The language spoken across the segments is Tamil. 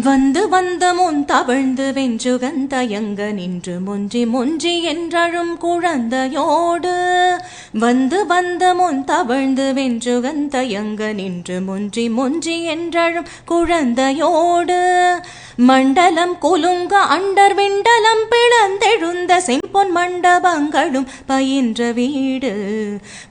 வந்து வந்த முன் தவழ்ந்து வெஞ்சுகந்தயங்க நின்று முன்றி முன்றி என்றழும் குழந்தையோடு. வந்து வந்த முன் தவழ்ந்து வெஞ்சுகந்தயங்க நின்று முன்றி முன்றி என்றழும் குழந்தையோடு. மண்டலம் குலுங்க அண்டர் விண்டலம் பிளந்தெழுந்த செம்பொன் மண்டபங்களும் பயின்ற வீடு.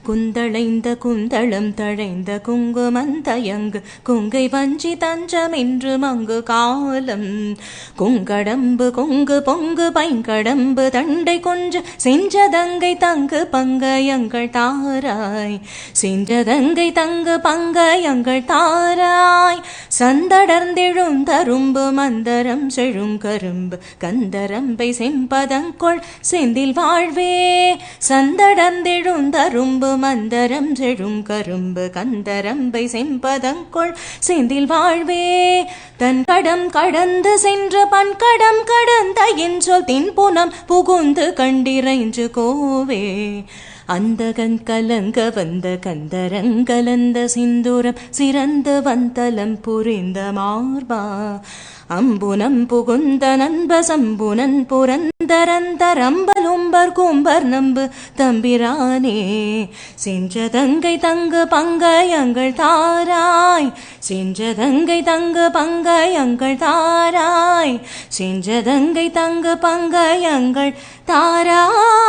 குந்தளைந்த குந்தளம் தழைந்த குங்குமந்தயங்கு குங்கை வஞ்சி தஞ்சம் என்று மங்கு காலம். குங்கடம்பு கொங்கு பொங்கு பைங்கடம்பு தண்டை கொஞ்சு செஞ்சதங்கை தங்கு பங்கயங்கள் தாராய். செஞ்சதங்கை தங்கு பங்கயங்கள் தாராய். சந்தடர்ந்தெழுந்தரும்பு மந்தரம் செழுங்கரும்பு கந்தரம்பை செம்பதங்கொள் செந்தில் வாழ்வே. சந்தடர்ந்தெழுந்தரும்பு மந்தரம் செழுங்கரும்பு கந்தரம்பை செம்பதங்கொள் செந்தில் வாழ்வே. தன் கடம் கடந்து சென்று பன்கடம் கடந்த என் சொல் தின்புனம் புகுந்து கண்டிரைஞ்சு கோவே. அந்தகன் கலங்க வந்த கந்தரங்கலந்த சிந்துரம் சிறந்து வந்தலம் புரிந்த மார்பா. அம்புனம் புகுந்த நண்ப சம்புனன் புரந்தரந்தரம்பலும்பர் கும்பர் நம்பு தம்பிரானே. சென்ற தங்கை தங்கு பங்கயங்கள் தாராய். சென்ற தங்கை தங்கு பங்கயங்கள் தாராய். சென்ற தங்கை தங்கு பங்கயங்கள் தாராய்.